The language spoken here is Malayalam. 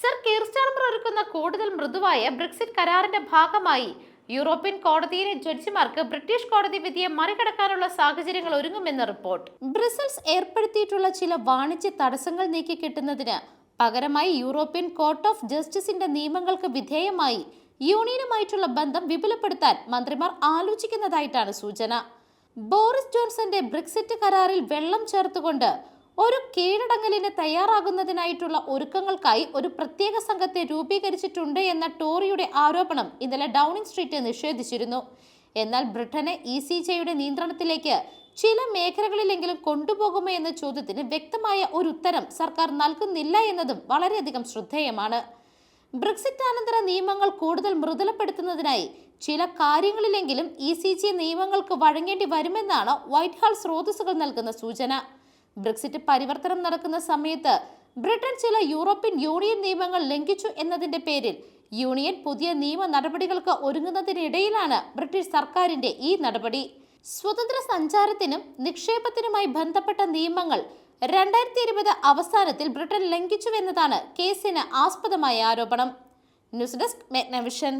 സർ കീർ സ്റ്റാർമർ ഒരുക്കുന്ന കൂടുതൽ മൃദുവായ ബ്രെക്സിറ്റ് കരാറിന്റെ ഭാഗമായി യൂറോപ്യൻ കോടതിയിലെ ജഡ്ജിമാർക്ക് ബ്രിട്ടീഷ് കോടതി വിധിയെ മറികടക്കാനുള്ള സാഹചര്യങ്ങൾ ഒരുങ്ങുമെന്ന് റിപ്പോർട്ട്. ബ്രസൽസ് ഏർപ്പെടുത്തിയിട്ടുള്ള ചില വാണിജ്യ തടസ്സങ്ങൾ നീക്കി കിട്ടുന്നതിന് പകരമായി യൂറോപ്യൻ കോർട്ട് ഓഫ് ജസ്റ്റിസിന്റെ നിയമങ്ങൾക്ക് വിധേയമായി യൂണിയനുമായിട്ടുള്ള ബന്ധം വിപുലപ്പെടുത്താൻ മന്ത്രിമാർ ആലോചിക്കുന്നതായിട്ടാണ് സൂചന. ബോറിസ് ജോൺസന്റെ ബ്രിക്സിറ്റ് കരാറിൽ വെള്ളം ചേർത്തുകൊണ്ട് ഒരു കീഴടങ്ങലിന് തയ്യാറാകുന്നതിനായിട്ടുള്ള ഒരുക്കങ്ങൾക്കായി ഒരു പ്രത്യേക സംഘത്തെ രൂപീകരിച്ചിട്ടുണ്ട് എന്ന ടോറിയുടെ ആരോപണം ഇന്നലെ ഡൗണിംഗ് സ്ട്രീറ്റ് നിഷേധിച്ചിരുന്നു. എന്നാൽ ബ്രിട്ടനെ ഇ സി ജെയുടെ നിയന്ത്രണത്തിലേക്ക് ചില മേഖലകളിലെങ്കിലും കൊണ്ടുപോകുമോ എന്ന ചോദ്യത്തിന് വ്യക്തമായ ഒരു ഉത്തരം സർക്കാർ നൽകുന്നില്ല എന്നതും വളരെയധികം ശ്രദ്ധേയമാണ്. ബ്രെക്സിറ്റ് അനന്തര നിയമങ്ങൾ കൂടുതൽ മൃദുലപ്പെടുത്തുന്നതിനായി ചില കാര്യങ്ങളിലെങ്കിലും ഇ സി ജി നിയമങ്ങൾക്ക് വഴങ്ങേണ്ടി വരുമെന്നാണ് വൈറ്റ് ഹാൾ സ്രോതസ്സുകൾ നൽകുന്ന സൂചന. ബ്രെക്സിറ്റ് പരിവർത്തനം നടക്കുന്ന സമയത്ത് ബ്രിട്ടൻ ചില യൂറോപ്യൻ യൂണിയൻ നിയമങ്ങൾ ലംഘിച്ചു എന്നതിന്റെ പേരിൽ യൂണിയൻ പുതിയ നിയമ നടപടികൾക്ക് ഒരുങ്ങുന്നതിനിടയിലാണ് ബ്രിട്ടീഷ് സർക്കാരിന്റെ ഈ നടപടി. സ്വതന്ത്ര സഞ്ചാരത്തിനും നിക്ഷേപത്തിനുമായി ബന്ധപ്പെട്ട നിയമങ്ങൾ രണ്ടായിരത്തി ഇരുപത് അവസാനത്തിൽ ബ്രിട്ടൻ ലംഘിച്ചുവെന്നതാണ് കേസിന് ആസ്പദമായ ആരോപണം. News desk മെഗ്നവിഷൻ.